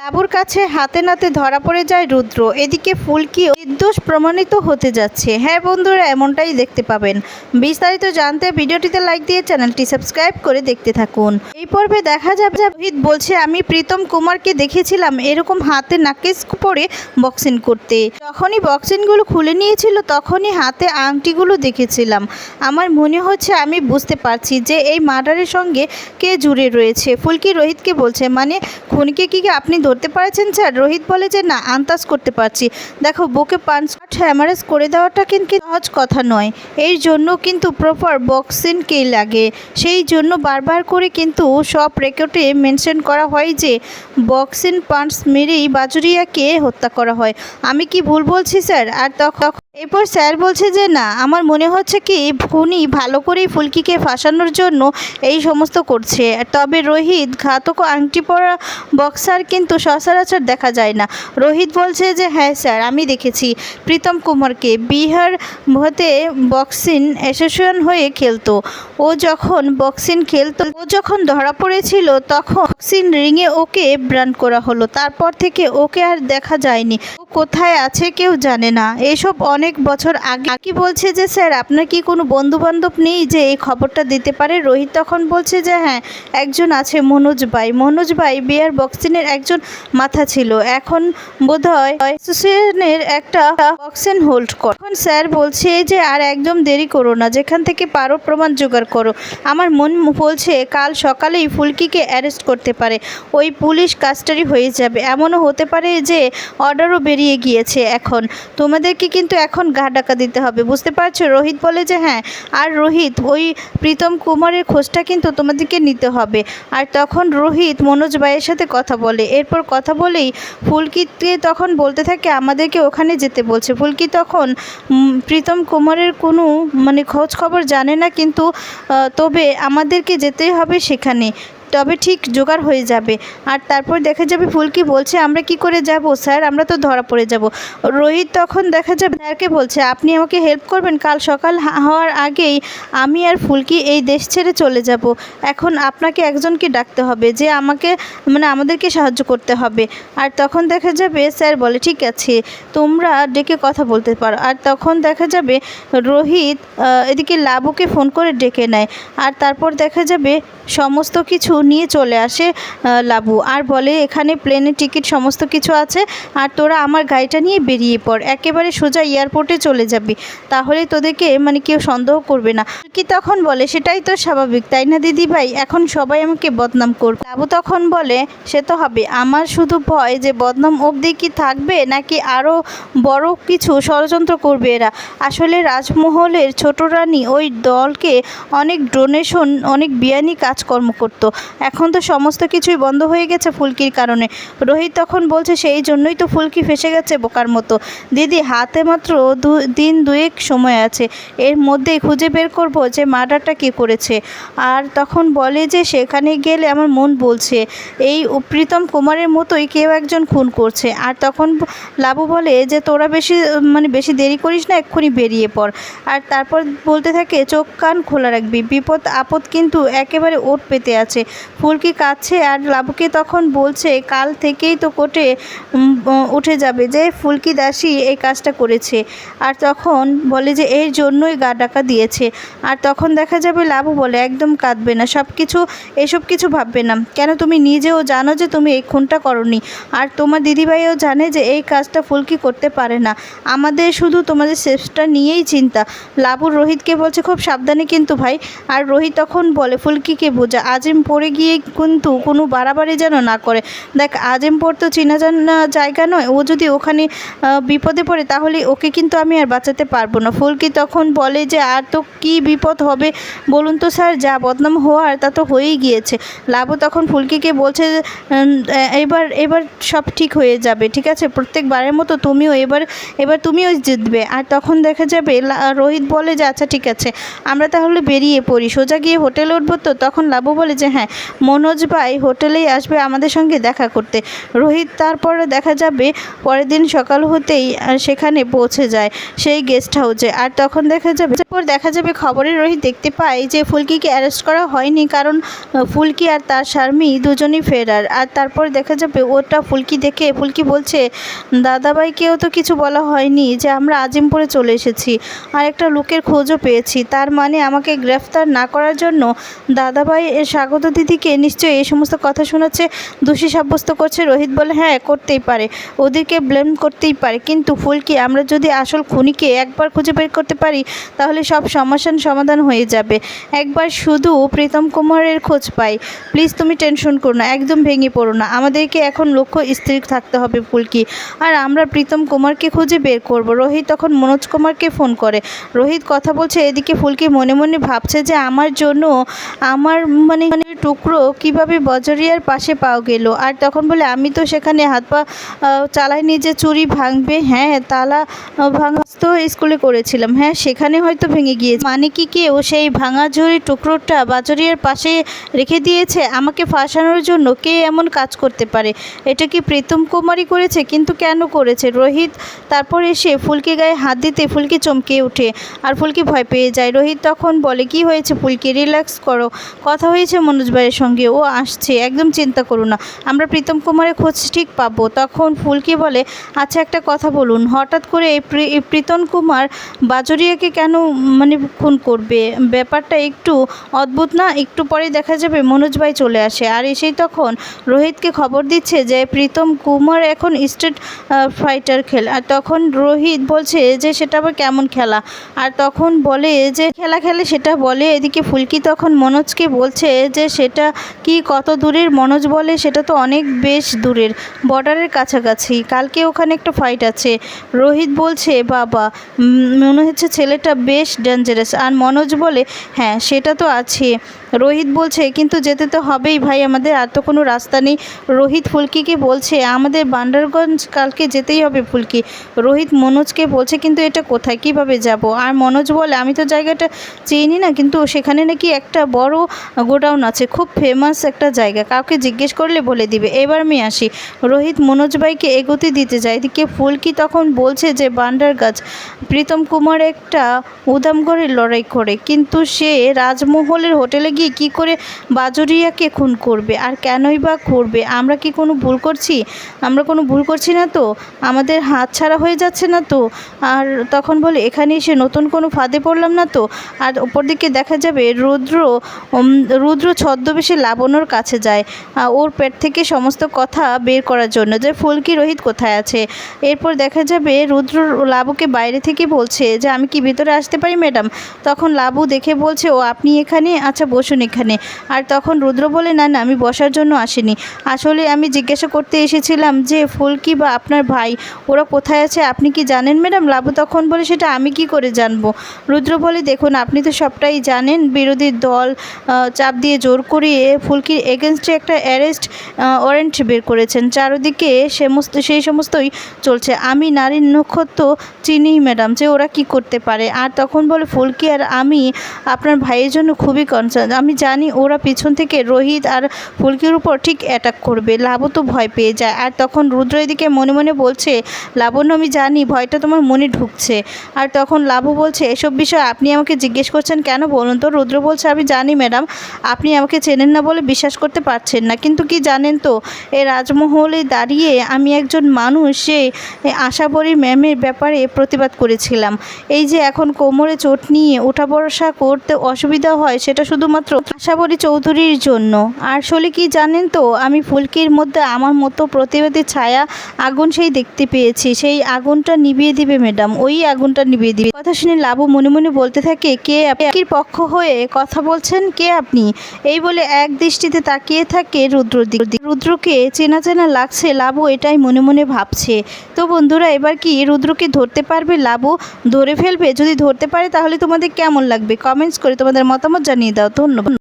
লাবুর কাছে হাতে নাতে ধরা পড়ে যায় রুদ্র। এদিকে ফুলকিও নির্দোষ প্রমাণিত হতে যাচ্ছে। হ্যাঁ বন্ধুরা, এমনটাই দেখতে পাবেন। বিস্তারিত জানতে ভিডিওটিতে লাইক দিয়ে চ্যানেলটি সাবস্ক্রাইব করে দেখতে থাকুন। এই পর্বে দেখা যাবে রোহিত বলছে, আমি প্রীতম কুমারকে দেখেছিলাম এরকম হাতে নাকেস পরে বক্সিং করতে। যখনই বক্সিংগুলো খুলে নিয়েছিল, তখনই হাতে আংটিগুলো দেখেছিলাম। আমার মনে হচ্ছে আমি বুঝতে পারছি যে এই মার্ডারের সঙ্গে কে জুড়ে রয়েছে। ফুলকি রোহিতকে বলছে মানে খুনিকে কি আপনি ধরতে পারছেন স্যার? রোহিত বলে যে, না আন্তাস করতে পারছি। দেখো, বুকে পাঞ্চ হ্যামারেজ করে দেওয়াটা কিন্তু সহজ কথা নয়। এর জন্য কিন্তু প্রপার বক্সিংকেই লাগে? সেই জন্য বারবার করে কিন্তু সব রেকর্ডে মেনশন করা হয় যে, বক্সিং পাঞ্চ মেরেই বাজুরিয়াকে হত্যা করা হয়। আমি কি ভুল বলছি স্যার? আর তখন এরপর স্যার বলছে যে, না, আমার মনে হচ্ছে কি, খুনি ভালো করেই ফুলকিকে ফাঁসানোর জন্য এই সমস্ত করছে। তবে রোহিত ঘাতক আংটি পরা বক্সার কিন্তু সচরাচর দেখা যায় না। রোহিত বলছে যে হ্যাঁ স্যার, আমি দেখেছি। প্রীতম কুমারকে বিহার হতে বক্সিং অ্যাসোসিয়েশন হয়ে খেলতো। ও যখন বক্সিং খেলতো, ও যখন ধরা পড়েছিল, তখন বক্সিং রিংয়ে ওকে ব্রান্ড করা হলো। তারপর থেকে ওকে আর দেখা যায়নি। কোথায় আছে কেউ জানে না। এসব অনেক বছর আগে। কি বলছে যে, স্যার, আপনার কি কোনো বন্ধু বান্ধব নেই যে এই খবরটা দিতে পারে? রোহিত তখন বলছে যে হ্যাঁ একজন আছে মনোজ ভাই। মনোজ ভাই বিয়ার বক্সিংয়ের একজন মাথা ছিল। এখন বোধহয় অ্যাসোসিয়েশনের একটা বক্সিং হোল্ড কর এখন স্যার বলছে যে, আর একদম দেরি করো না। যেখান থেকে পারো প্রমাণ জোগাড় করো। আমার মন বলছে কাল সকালেই ফুলকিকে অ্যারেস্ট করতে পারে। ওই পুলিশ কাস্টারি হয়ে যাবে। এমনও হতে পারে যে, অর্ডারও বেরিয়ে গিয়েছে এখন। তোমাদেরকে কিন্তু এখন গা ডাকা দিতে হবে। বুঝতে পারছ? রোহিত বলে যে হ্যাঁ আর রোহিত, ওই প্রীতম কুমারের খোঁজটা কিন্তু তোমাদেরকে নিতে হবে। আর তখন রোহিত মনোজ ভাইয়ের সাথে কথা বলে। এরপর কথা বলেই ফুলকিকে তখন বলতে থাকে, আমাদেরকে ওখানে যেতে বলছে। ফুলকি তখন প্রীতম কুমারের কোনো মানে খোঁজ খবর জানে না, কিন্তু তবে আমাদেরকে যেতেই হবে সেখানে। তবে ঠিক জোগাড় হয়ে যাবে। আর তারপর দেখা যাবে ফুলকি বলছে, আমরা কি করে যাব স্যার? আমরা তো ধরা পড়ে যাব। রোহিত তখন দেখা যাবে স্যারকে বলছে, আপনি আমাকে হেল্প করবেন? কাল সকাল হওয়ার আগেই আমি আর ফুলকি এই দেশ ছেড়ে চলে যাব। এখন আপনাকে একজনকে ডাকতে হবে, যে আমাকে মানে আমাদেরকে সাহায্য করতে হবে। আর তখন দেখা যাবে স্যার বলে, ঠিক আছে, তোমরা ডেকে কথা বলতে পারো। আর তখন দেখা যাবে রোহিত এদিকে লাবুকে ফোন করে ডেকে নেয়। আর তারপর দেখা যাবে সমস্ত কিছু নিয়ে চলে আসে লাবু। আর বলে, এখানে প্লেনের টিকিট সমস্ত কিছু আছে, আর তোরা আমার গাড়িটা নিয়ে বেরিয়ে পড়। একেবারে সোজা এয়ারপোর্টে চলে যাবি। তাহলে তোদেরকে মানে কেউ সন্দেহ করবে না। কি তখন বলে, সেটাই তো স্বাভাবিক, তাই না, দিদি ভাই? এখন সবাই আমাকে বদনাম করবে। লাবু তখন বলে, সে তো হবে। আমার শুধু ভয় যে বদনাম অবধি কি থাকবে, নাকি আরও বড় কিছু ষড়যন্ত্র করবে এরা? আসলে রাজমহলের ছোট রানী ওই দলকে অনেক ডোনেশন অনেক বিয়ানি কাজকর্ম করত। এখন তো সমস্ত কিছুই বন্ধ হয়ে গেছে ফুলকির কারণে। রোহিত তখন বলছে, সেই জন্যই তো ফুলকি ফেসে গেছে বোকার মতো। দিদি, হাতে মাত্র দু, দিন দুয়েক সময় আছে। এর মধ্যেই খুঁজে বের করব যে মার্ডারটা কে করেছে। আর তখন বলে যে, সেখানে গেলে আমার মন বলছে। এই প্রীতম কুমারের মতোই কেউ একজন খুন করছে। আর তখন লাবু বলে যে, তোরা বেশি মানে বেশি দেরি করিস না, এক্ষুনি বেরিয়ে পড়। আর তারপর বলতে থাকে, চোখ কান খোলা রাখবি। বিপদ আপদ কিন্তু একেবারে ওট পেতে আছে। ফুলকি কাছে আর লাবুকে তখন বলছে, কাল থেকেই তো কোর্টে উঠে যাবে যে ফুলকি দাসী এই কাজটা করেছে। আর তখন বলে যে, এর জন্যই গা ডাকা দিয়েছে। আর তখন দেখা যাবে লাবু বলে, একদম কাঁদবে না সব কিছু এসব কিছু ভাববে না। কেন তুমি নিজেও জানো যে তুমি এই খুনটা করনি? আর তোমার দিদিভাইও জানে যে এই কাজটা ফুলকি করতে পারে না। আমাদের শুধু তোমাদের সেফটা নিয়েই চিন্তা। লাবু রোহিতকে বলছে, খুব সাবধানে কিন্তু ভাই। আর রোহিত তখন বলে, ফুলকিকে বোঝা, আজিম পড়ে গিয়ে কিন্তু কোনো বাড়াবাড়ি যেন না করে। দেখ আজিমপুর তো চেনা জানা জায়গা নয়। ও যদি ওখানে বিপদে পড়ে, তাহলে ওকে কিন্তু আমি আর বাঁচাতে পারব না। ফুলকি তখন বলে যে, আর তো কি বিপদ হবে? বলুন তো স্যার, যা বদনাম হওয়ার তা তো হয়েই গিয়েছে। লাবু তখন ফুলকিকে বলছে এবার এবার সব ঠিক হয়ে যাবে, ঠিক আছে? প্রত্যেকবারের মতো তুমিও এবার এবার তুমিও জিতবে। আর তখন দেখা যাবে রোহিত বলে যে আচ্ছা ঠিক আছে। আমরা তাহলে বেরিয়ে পড়ি। সোজা গিয়ে হোটেলে উঠবো তো? তখন লাবু বলে যে হ্যাঁ মনোজ ভাই হোটেলেই আসবে আমাদের সঙ্গে দেখা করতে। রোহিত তারপরে দেখা যাবে, পরের দিন সকাল হতেই সেখানে পৌঁছে যায় সেই গেস্ট হাউসে আর তখন দেখা যাবে তারপর দেখা যাবে খবরে রোহিত দেখতে পায় যে ফুলকিকে অ্যারেস্ট করা হয়নি কারণ ফুলকি আর তার স্বামী দুজনই ফেরার। আর তারপর দেখা যাবে, ওটা ফুলকি দেখে ফুলকি বলছে, দাদাভাইকেও তো কিছু বলা হয়নি যে আমরা আজিমপুরে চলে এসেছি। আর একটা লোকের খোঁজও পেয়েছি। তার মানে আমাকে গ্রেফতার না করার জন্য দাদাভাই স্বাগত দিদিকে নিশ্চয়ই এই সমস্ত কথা শোনাচ্ছে দোষী সাব্যস্ত করছে। রোহিত বলে হ্যাঁ করতেই পারে। ওদেরকে ব্লেম করতেই পারে। কিন্তু ফুলকি আমরা যদি আসল খুনিকে একবার খুঁজে বের করতে পারি, তাহলে সব সমস্যার সমাধান হয়ে যাবে। একবার শুধু প্রীতম কুমারের খোঁজ পাই। প্লিজ তুমি টেনশন করো না, একদম ভেঙে পড়ো না। আমাদেরকে এখন লক্ষ্য স্থির থাকতে হবে ফুলকি আর আমরা প্রীতম কুমারকে খুঁজে বের করব। রোহিত তখন মনোজ কুমারকে ফোন করে। রোহিত কথা বলছে, এদিকে ফুলকি মনে মনে ভাবছে যে আমার জন্য, আমার মানে মানে টুকরো কীভাবে বজরিয়ার পাশে পাও গেল? আর তখন বলে আমি তো সেখানে হাত পা আহ, চালাইনি যে চুরি ভাঙবে। হ্যাঁ তালা ভাঙা তো স্কুলে করেছিলাম। হ্যাঁ সেখানে হয়তো ভেঙে গিয়েছে। মানে কি কেউ সেই ভাঙা ঝুড়ি টুকরোটা বাজরিয়ার পাশে রেখে দিয়েছে? আমাকে ফাঁসানোর জন্য কে এমন কাজ করতে পারে? এটা কি প্রীতম কুমারই করেছে? কিন্তু কেন করেছে? রোহিত তারপর এসে ফুলকি গায়ে হাত দিতে ফুলকি চমকে ওঠে আর ফুলকি ভয় পেয়ে যায়। রোহিত তখন বলে কি হয়েছে ফুলকি? রিল্যাক্স করো। কথা হয়েছে মনোজ ভাইয়ের সঙ্গে ও আসছে, একদম চিন্তা করো না। আমরা প্রীতম কুমারের খোঁজ ঠিক পাবো। তখন ফুলকি বলে আচ্ছা একটা কথা বলুন। হঠাৎ করে এই প্রি- প্রীতম কুমার বাজরিয়াকে কেন মানে খুন করবে? ব্যাপারটা একটু অদ্ভুত না? একটু পরেই দেখা যাবে মনোজ ভাই চলে আসে। আর এসেই তখন রোহিতকে খবর দিচ্ছে যে, প্রীতম কুমার এখন স্টেট ফাইটার খেল। আর তখন রোহিত বলছে যে, সেটা আবার কেমন খেলা? আর তখন বলে যে, খেলা খেলে সেটা বলে। এদিকে ফুলকি তখন মনোজকে বলছে যে সেটা কি কত দূরের? মনোজ বলে সেটা তো অনেক বেশ দূরের, বর্ডারের কাছাকাছি। কালকে ওখানে একটা ফাইট আছে। রোহিত বলছে, বাবা মনে হচ্ছে ছেলেটা বেশ ডেঞ্জারাস আর মনোজ বলে হ্যাঁ সেটা তো আছে। রোহিত বলছে, কিন্তু যেতে তো হবেই ভাই, আমাদের আর তো কোনো রাস্তা নেই। রোহিত ফুলকিকে বলছে, আমাদের বান্ডারগঞ্জ কালকে যেতেই হবে ফুলকি। রোহিত মনোজকে বলছে, কিন্তু এটা কোথায়? কীভাবে যাব? আর মনোজ বলে, আমি তো জায়গাটা চিনি না, কিন্তু সেখানে নাকি একটা বড় গোডাউন আছে। খুব ফেমাস একটা জায়গা। কাউকে জিজ্ঞেস করলে বলে দিবে। এবার আমি আসি। রোহিত মনোজ ভাইকে এগোতে দিতে যায়। এদিকে ফুলকি তখন বলছে যে, বান্ডার গাছ, প্রীতম কুমার একটা উদামগড়ের লড়াই করে। কিন্তু সে রাজমহলের হোটেলে গিয়ে কি করে বাজরিয়াকে খুন করবে? আর কেনই বা করবে? আমরা কি কোনো ভুল করছি? আমরা কোনো ভুল করছি না তো? আমাদের হাত ছাড়া হয়ে যাচ্ছে না তো? আর তখন বলে এখানে এসে নতুন কোনো ফাঁদে পড়লাম না তো? আর ওপর দিকে দেখা যাবে, রুদ্র রুদ্র ছদ্মবেশে লাবণ্যর কাছে যায় ওর পেট থেকে সমস্ত কথা বের করার জন্য যে ফুলকি রোহিত কোথায় আছে? এরপর দেখা যাবে রুদ্র লাবুকে বাইরে থেকে বলছে যে, আমি কি ভিতরে আসতে পারি, ম্যাডাম? তখন লাবু দেখে বলছে, ও, আপনি এখানে? আচ্ছা বসুন এখানে। আর তখন রুদ্র বলে, না না, আমি বসার জন্য আসিনি। আসলে আমি জিজ্ঞাসা করতে এসেছিলাম যে ফুলকি বা আপনার ভাই? ওরা কোথায় আছে, আপনি কি জানেন, ম্যাডাম? লাবু তখন বলে, সেটা আমি কি করে জানব? রুদ্র বলে, দেখুন, আপনি তো সবটাই জানেন। বিরোধী দল চাপ দিয়ে জোর করিয়ে ফুলকির এগেনস্টে একটা অ্যারেস্ট ওয়ারেন্ট বের করেছেন। চারদিকে সমস্ত সেই সমস্তই চলছে। আমি নারীর নক্ষত্র চিনি ম্যাডাম যে ওরা কি করতে পারে? আর তখন বলে, ফুলকি আর আমি, আপনার ভাইয়ের জন্য খুবই কনসার্ন আমি জানি ওরা পিছন থেকে রোহিত আর ফুলকির উপর ঠিক অ্যাটাক করবে। লাবু তো ভয় পেয়ে যায়। আর তখন রুদ্র এদিকে মনে মনে বলছে, লাবণ্য, আমি জানি ভয়টা তোমার মনে ঢুকছে। আর তখন লাবু বলছে, এসব বিষয় আপনি আমাকে জিজ্ঞেস করছেন কেন বলুন তো? রুদ্র বলছে, আমি জানি ম্যাডাম আপনি আমাকে চেনেন না বলে বিশ্বাস করতে পারছেন না। কিন্তু কি জানেন তো এই রাজমহলে দাঁড়িয়ে আমি একজন মানুষ সে আশাবরী ম্যামের ব্যাপারে প্রতিবাদ করেছিলাম। এই যে এখন কোমরে চোট নিয়ে ওঠা বসা করতে অসুবিধা হয়, সেটা শুধুমাত্র আশাবরী চৌধুরীর জন্য। আসলে কি জানেন তো, আমি ফুলকির মধ্যে আমার মতো প্রতিবাদী ছায়া আগুন সেই দেখতে পেয়েছি। সেই আগুনটা নিভিয়ে দিবে ম্যাডাম, ওই আগুনটা নিভিয়ে দিবে। কথা শুনে লাবু মনে মনে বলতে থাকে, কে আপনি? পক্ষ হয়ে কথা বলছেন, কে আপনি? এই বলে এক দৃষ্টিতে তাকিয়ে থাকে রুদ্র রুদ্রকে চেনা চেনা লাগছে, লাবু এটাই মনে মনে ভাবছে। তো বন্ধুরা, এবার কি রুদ্রকে ধরতে পারবে? লাবু ধরে ফেলবে? যদি ধরতে পারে, তাহলে তোমাদের কেমন লাগবে? কমেন্টস করে তোমাদের মতামত জানিয়ে দাও। ধন্যবাদ।